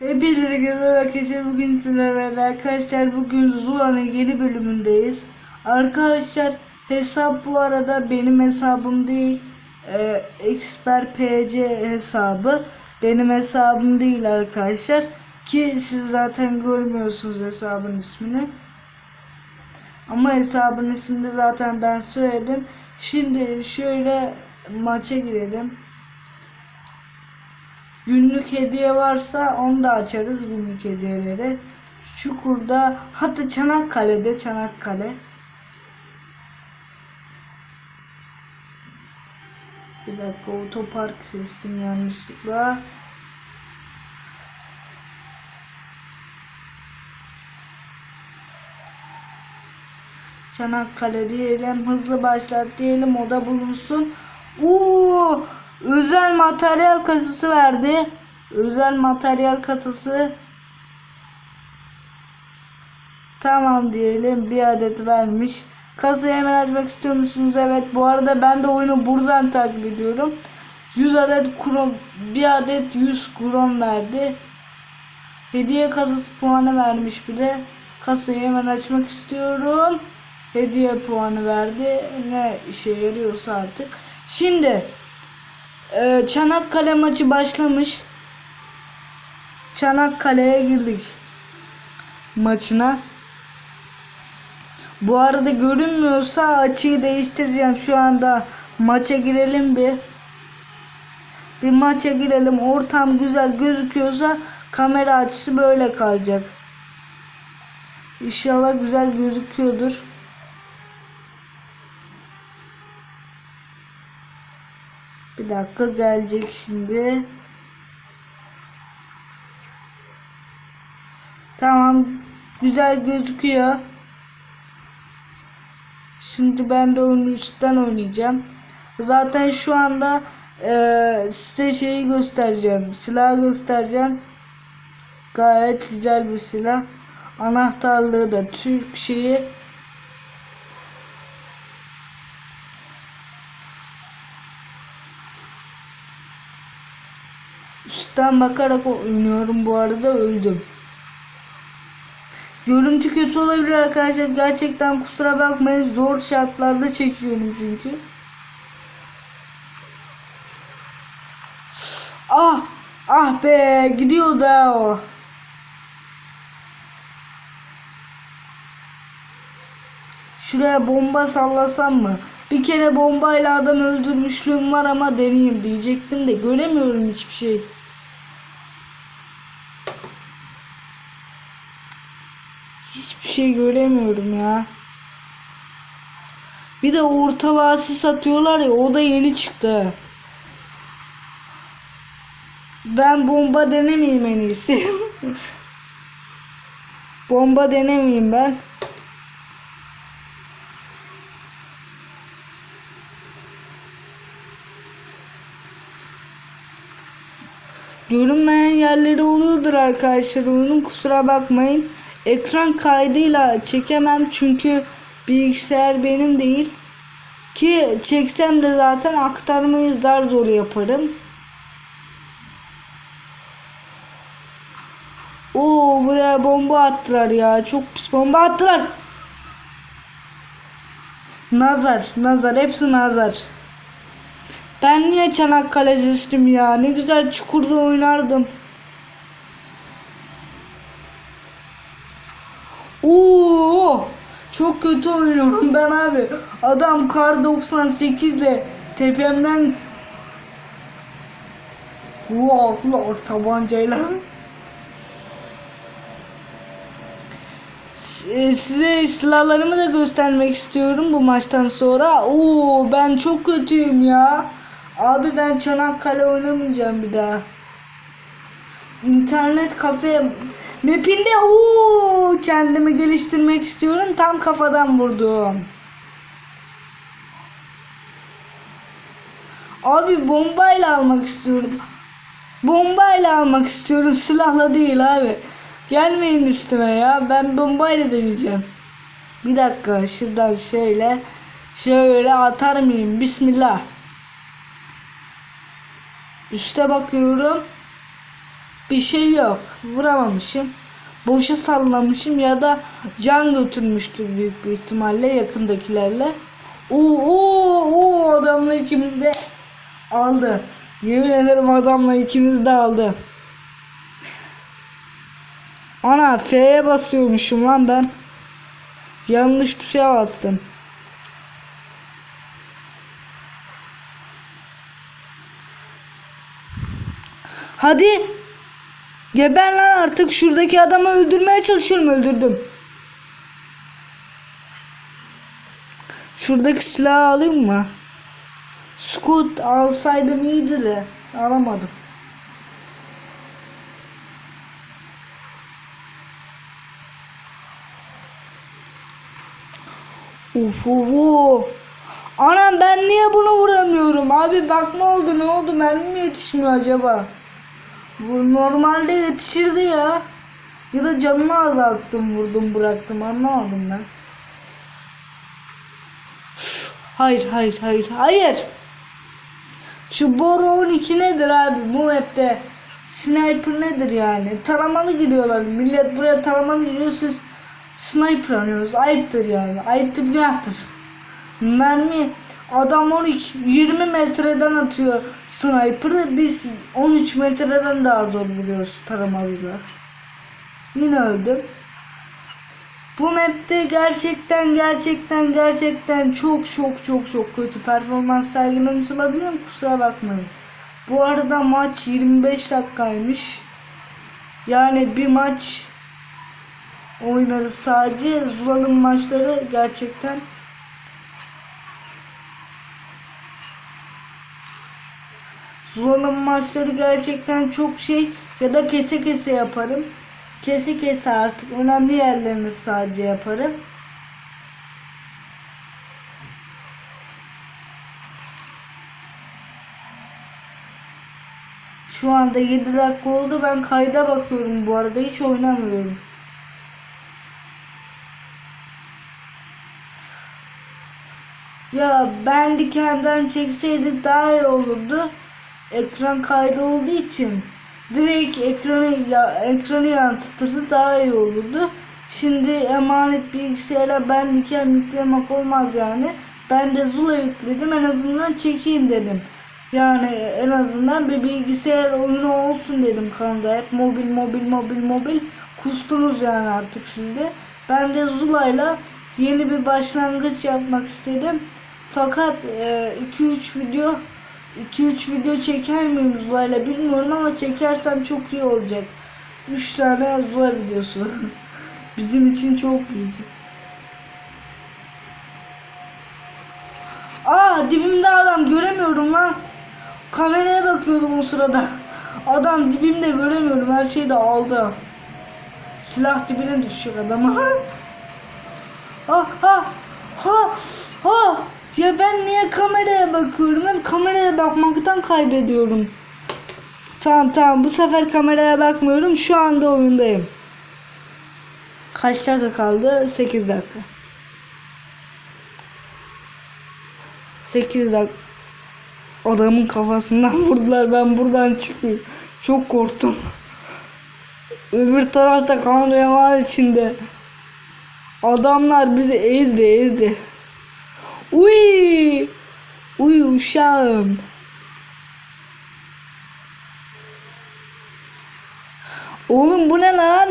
Hepinize merhaba arkadaşlar bugün sizlerle arkadaşlar bugün Zula'nın yeni bölümündeyiz. Arkadaşlar hesap bu arada benim hesabım değil. Ee, Expert hesabı benim hesabım değil arkadaşlar. Ki siz zaten görmüyorsunuz hesabın ismini. Ama hesabın ismini zaten ben söyledim. Şimdi şöyle maça girelim. Günlük hediye varsa onu da açarız günlük hediyeleri. Çukur'da hatta Çanakkale'de Çanakkale. Bir dakika otopark seçtim yanlışlıkla. Çanakkale diyelim. Hızlı başlat diyelim. O da bulunsun. Oo! Özel materyal kasası verdi. Özel materyal kasası. Tamam diyelim. Bir adet vermiş. Kasayı hemen açmak istiyor musunuz? Evet. Bu arada ben de oyunu buradan takip ediyorum. 100 adet krom, bir adet 100 krom verdi. Hediye kasası puanı vermiş bir de. Kasayı hemen açmak istiyorum. Hediye puanı verdi. Ne işe yarıyorsa artık. Şimdi ee, Çanakkale maçı başlamış. Çanakkale'ye girdik maçına. Bu arada görünmüyorsa açıyı değiştireceğim. Şu anda maça girelim bir. Bir maça girelim. Ortam güzel gözüküyorsa kamera açısı böyle kalacak. İnşallah güzel gözüküyordur. Dakika gelecek şimdi. Tamam. Güzel gözüküyor. Şimdi ben de onu üstten oynayacağım. Zaten şu anda e, size şeyi göstereceğim. Silah göstereceğim. Gayet güzel bir silah. Anahtarlığı da Türk şeyi. Üstten bakarak oynuyorum bu arada öldüm. Görüntü kötü olabilir arkadaşlar. Gerçekten kusura bakmayın. Zor şartlarda çekiyorum çünkü. Ah! Ah be! Gidiyor da o. Şuraya bomba sallasam mı? Bir kere bombayla adam öldürmüşlüğüm var ama deneyeyim diyecektim de göremiyorum hiçbir şey. Hiçbir şey göremiyorum ya. Bir de ortalığa sis atıyorlar ya o da yeni çıktı. Ben bomba denemeyeyim en iyisi. bomba denemeyeyim ben. Görünmeyen yerleri oluyordur arkadaşlar oyunun kusura bakmayın. Ekran kaydıyla çekemem çünkü bilgisayar benim değil. Ki çeksem de zaten aktarmayı zar zor yaparım. Oo buraya bomba attılar ya. Çok pis bomba attılar. Nazar, nazar, hepsi nazar. Ben niye Çanakkale seçtim ya? Ne güzel çukurda oynardım. Oo! Çok kötü oynuyorum ben abi. Adam kar 98 ile tepemden Wow, tabancayla. S- Size silahlarımı da göstermek istiyorum bu maçtan sonra. Oo ben çok kötüyüm ya. Abi ben Çanakkale oynamayacağım bir daha. İnternet kafe mapinde ooo kendimi geliştirmek istiyorum. Tam kafadan vurdum. Abi bombayla almak istiyorum. Bombayla almak istiyorum. Silahla değil abi. Gelmeyin üstüme ya. Ben bombayla deneyeceğim. Bir dakika şuradan şöyle şöyle atar mıyım? Bismillah. Üste bakıyorum. Bir şey yok. Vuramamışım. Boşa sallamışım ya da can götürmüştür büyük bir ihtimalle yakındakilerle. Oo, oo, oo adamla ikimiz de aldı. Yemin ederim adamla ikimiz de aldı. Ana F'ye basıyormuşum lan ben. Yanlış tuşa bastım. Hadi. Geber lan artık şuradaki adamı öldürmeye çalışıyorum öldürdüm. Şuradaki silahı alayım mı? Scoot alsaydım iyiydi de alamadım. Uf uf. Anam ben niye bunu vuramıyorum? Abi bak ne oldu ne oldu mermi mi yetişmiyor acaba? Bu normalde yetişirdi ya. Ya da canımı azalttım vurdum bıraktım anlamadım ben. Hayır hayır hayır hayır. Şu Boro 12 nedir abi bu map'te? Sniper nedir yani? Taramalı giriyorlar. Millet buraya taramalı giriyor siz sniper arıyorsunuz. Ayıptır yani. Ayıptır günahtır. Mermi adam 12 20 metreden atıyor sniper'ı biz 13 metreden daha zor vuruyoruz taramalıyla. Yine öldüm. Bu map'te gerçekten gerçekten gerçekten çok çok çok çok kötü performans sergilemiş olabilirim kusura bakmayın. Bu arada maç 25 dakikaymış. Yani bir maç oynarız sadece. Zula'nın maçları gerçekten Zula'nın maçları gerçekten çok şey ya da kese kese yaparım. Kese kese artık önemli yerlerini sadece yaparım. Şu anda 7 dakika oldu. Ben kayda bakıyorum bu arada. Hiç oynamıyorum. Ya ben dikenden çekseydik daha iyi olurdu. Ekran kaydı olduğu için direkt ekranı ya ekranı yansıtırdı daha iyi olurdu. Şimdi emanet bilgisayara ben diken yüklemek olmaz yani. Ben de Zula yükledim en azından çekeyim dedim. Yani en azından bir bilgisayar oyunu olsun dedim kanalda. Hep mobil mobil mobil mobil kustunuz yani artık sizde. Ben de Zula'yla yeni bir başlangıç yapmak istedim. Fakat 2-3 video 2-3 video çeker miyim Zula'yla bilmiyorum ama çekersem çok iyi olacak. 3 tane Zula videosu. Bizim için çok büyük. Aa dibimde adam göremiyorum lan. Kameraya bakıyordum o sırada. Adam dibimde göremiyorum her şeyi de aldı. Silah dibine düşecek adama. ha ha ha ha. Ya ben niye kameraya bakıyorum? Ben kameraya bakmaktan kaybediyorum. Tamam tamam bu sefer kameraya bakmıyorum. Şu anda oyundayım. Kaç dakika kaldı? 8 dakika. 8 dakika. Adamın kafasından vurdular. Ben buradan çıkıyorum. Çok korktum. Öbür tarafta kan revan içinde. Adamlar bizi ezdi ezdi. Uy! Uy uşağım. Oğlum bu ne lan?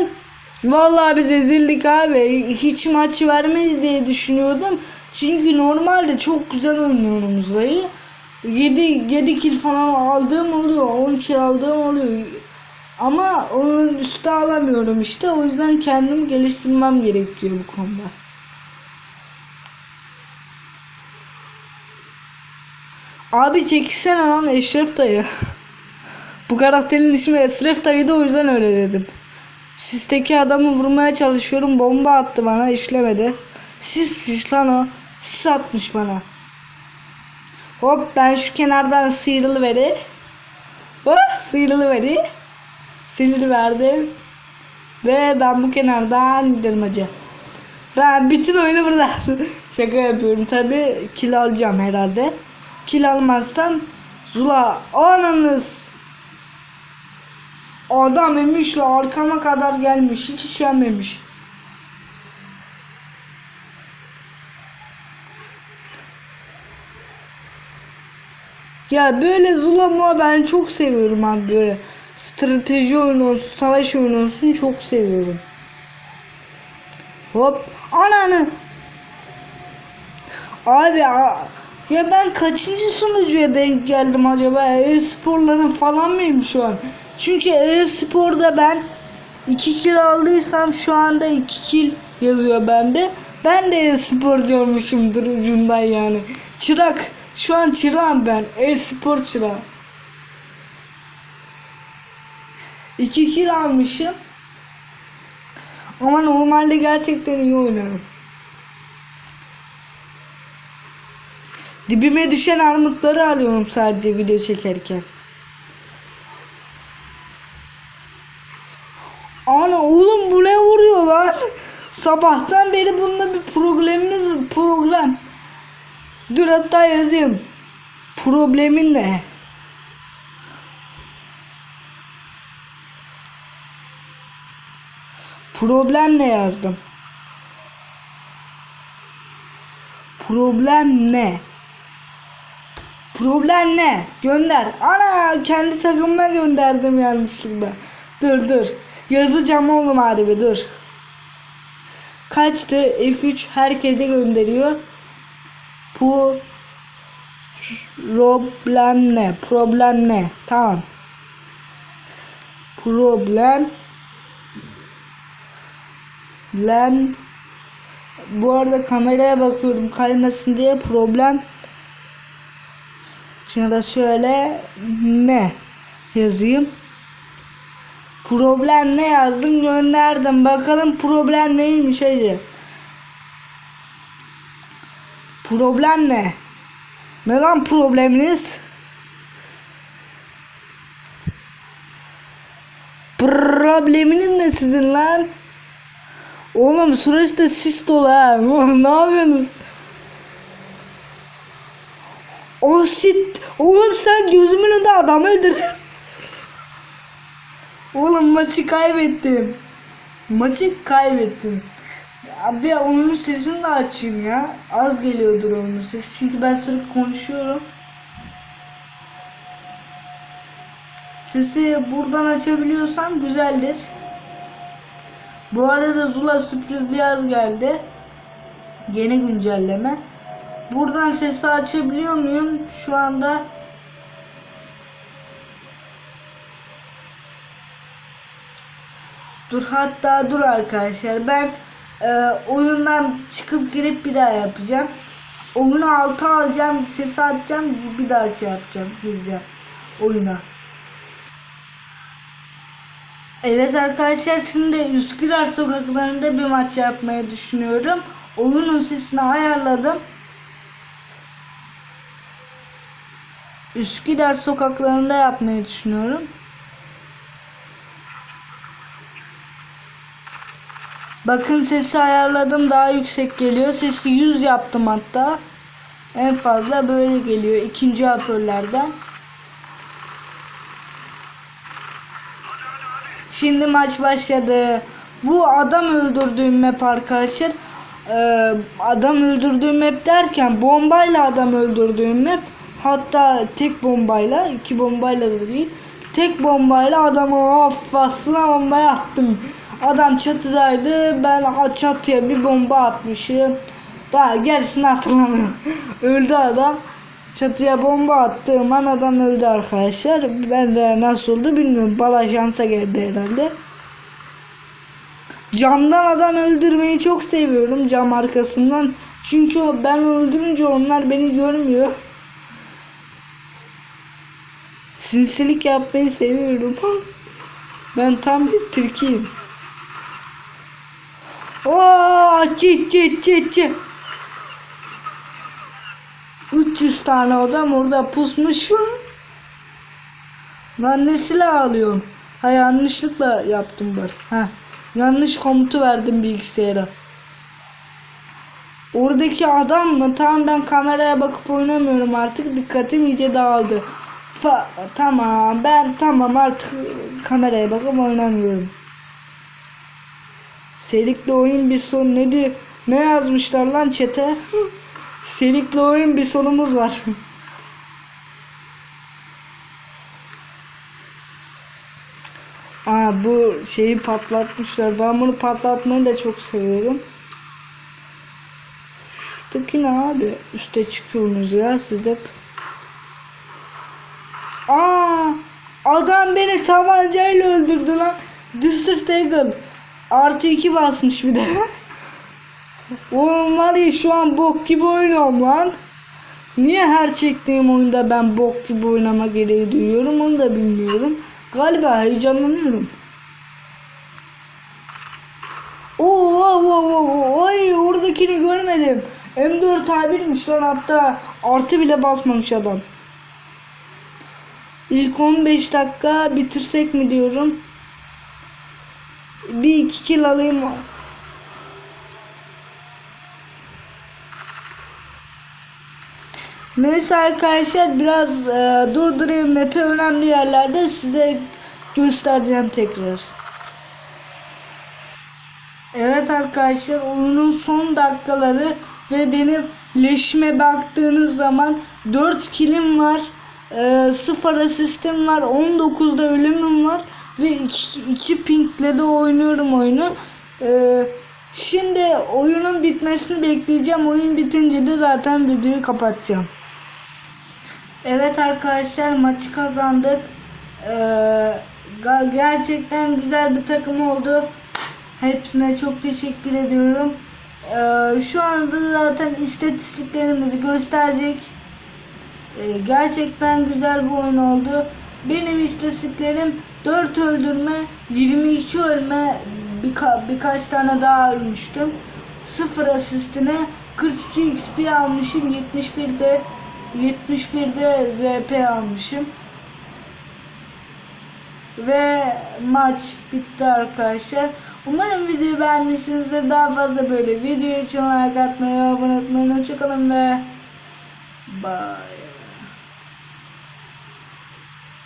Vallahi biz ezildik abi. Hiç maç vermeyiz diye düşünüyordum. Çünkü normalde çok güzel oynuyorum Zula'yı. 7 7 kill falan aldığım oluyor. 10 kill aldığım oluyor. Ama onun üstü alamıyorum işte. O yüzden kendimi geliştirmem gerekiyor bu konuda. Abi çekilsene lan Eşref dayı. bu karakterin ismi Eşref dayıydı o yüzden öyle dedim. Sisteki adamı vurmaya çalışıyorum. Bomba attı bana işlemedi. Sismiş lan o. Sis atmış bana. Hop ben şu kenardan sıyrılıveri. Hop sıyrılıveri. Sıyrılıverdim. Ve ben bu kenardan giderim hacı. Ben bütün oyunu burada şaka yapıyorum tabi. Kill alacağım herhalde. Kill almazsam Zula ananız. Adam emiş ve arkama kadar gelmiş. Hiç üşenmemiş. Ya böyle zulama ben çok seviyorum abi böyle. Strateji oyunu olsun, savaş oyunu olsun çok seviyorum. Hop. Ananı. Abi a- ya ben kaçıncı sunucuya denk geldim acaba? E-sporların falan mıyım şu an? Çünkü e-sporda ben 2 kill aldıysam şu anda 2 kill yazıyor bende. Ben de e-sporcu olmuşumdur ucundan yani. Çırak. Şu an çırağım ben. E-spor çırağı. 2 kill almışım. Ama normalde gerçekten iyi oynarım. Dibime düşen armutları alıyorum sadece video çekerken. Ana oğlum bu ne vuruyor lan? Sabahtan beri bununla bir problemimiz var. Problem. Dur hatta yazayım. Problemin ne? Problem ne yazdım? Problem ne? Problem ne? Gönder. Ana kendi takımıma gönderdim yanlışlıkla. Dur dur. Yazacağım oğlum harbi dur. Kaçtı? F3 herkese gönderiyor. Bu problem ne? Problem ne? Tamam. Problem Lan bu arada kameraya bakıyorum kaymasın diye problem Şimdi da şöyle ne yazayım? Problem ne yazdım? Gönderdim. Bakalım problem neymiş hacı problem ne? Ne lan probleminiz? Probleminiz ne sizin lan? Oğlum süreçte sis dolu ha. Ne yapıyorsunuz? O sit. Oğlum sen gözümün önünde adam öldürdün. Oğlum maçı kaybettim. Maçı kaybettim. Abi oyunun sesini de açayım ya. Az geliyordur oyunun sesi. Çünkü ben sürekli konuşuyorum. Sesi buradan açabiliyorsam güzeldir. Bu arada Zula sürprizli yaz geldi. Yeni güncelleme. Buradan sesi açabiliyor muyum? Şu anda Dur hatta dur arkadaşlar ben e, oyundan çıkıp girip bir daha yapacağım. Oyunu alta alacağım, sesi açacağım, bir daha şey yapacağım, gireceğim oyuna. Evet arkadaşlar şimdi Üsküdar sokaklarında bir maç yapmayı düşünüyorum. Oyunun sesini ayarladım. Üsküdar sokaklarında yapmayı düşünüyorum. Bakın sesi ayarladım daha yüksek geliyor. Sesi 100 yaptım hatta. En fazla böyle geliyor ikinci hoparlörlerden. Şimdi maç başladı. Bu adam öldürdüğüm map arkadaşlar. Ee, adam öldürdüğüm map derken bombayla adam öldürdüğüm map. Hatta tek bombayla, iki bombayla da değil. Tek bombayla adamı affasına bombaya attım. Adam çatıdaydı. Ben çatıya bir bomba atmışım. Daha gerisini hatırlamıyorum. Öldü adam. Çatıya bomba attığım an adam öldü arkadaşlar. Ben de nasıl oldu bilmiyorum. Bala şansa geldi herhalde. Camdan adam öldürmeyi çok seviyorum cam arkasından. Çünkü ben öldürünce onlar beni görmüyor. Sinsilik yapmayı seviyorum. ben tam bir tilkiyim. Oo, çit çit çit çit. 300 tane adam orada pusmuş. Ben ne silah alıyorum? Ha yanlışlıkla yaptım bak. Ha yanlış komutu verdim bilgisayara. Oradaki adam mı? Tamam ben kameraya bakıp oynamıyorum artık. Dikkatim iyice dağıldı. Fa tamam ben tamam artık kameraya bakıp oynamıyorum. Selik'le oyun bir son nedir? Ne yazmışlar lan çete? Selik'le oyun bir sonumuz var. Aa bu şeyi patlatmışlar. Ben bunu patlatmayı da çok seviyorum. Şuradaki ne abi? Üste çıkıyorsunuz ya siz hep. Aa adam beni tabancayla öldürdü lan. Desert Eagle. Artı iki basmış bir de. Oğlum var ya şu an bok gibi oynuyorum lan. Niye her çektiğim oyunda ben bok gibi oynama gereği duyuyorum onu da bilmiyorum. Galiba heyecanlanıyorum. Oo, oo, oo, oo, ay oradakini görmedim. M4 A1'miş lan hatta artı bile basmamış adam. İlk 15 dakika bitirsek mi diyorum. Bir iki kill alayım. Neyse arkadaşlar biraz e, durdurayım map'i önemli yerlerde size göstereceğim tekrar. Evet arkadaşlar oyunun son dakikaları ve benim leşime baktığınız zaman 4 kilim var. E, 0 asistim var. 19'da ölümüm var. Ve 2 pinkle de oynuyorum oyunu. E, şimdi oyunun bitmesini bekleyeceğim. Oyun bitince de zaten videoyu kapatacağım. Evet arkadaşlar maçı kazandık. Ee, gerçekten güzel bir takım oldu. Hepsine çok teşekkür ediyorum. Ee, şu anda zaten istatistiklerimizi gösterecek. Ee, gerçekten güzel bir oyun oldu. Benim istatistiklerim 4 öldürme, 22 ölme, birka- birkaç tane daha ölmüştüm. 0 asistine 42 XP almışım, 71'de 71'de ZP almışım. Ve maç bitti arkadaşlar. Umarım videoyu beğenmişsinizdir. Daha fazla böyle video için like atmayı, abone olmayı, hoşçakalın ve bye.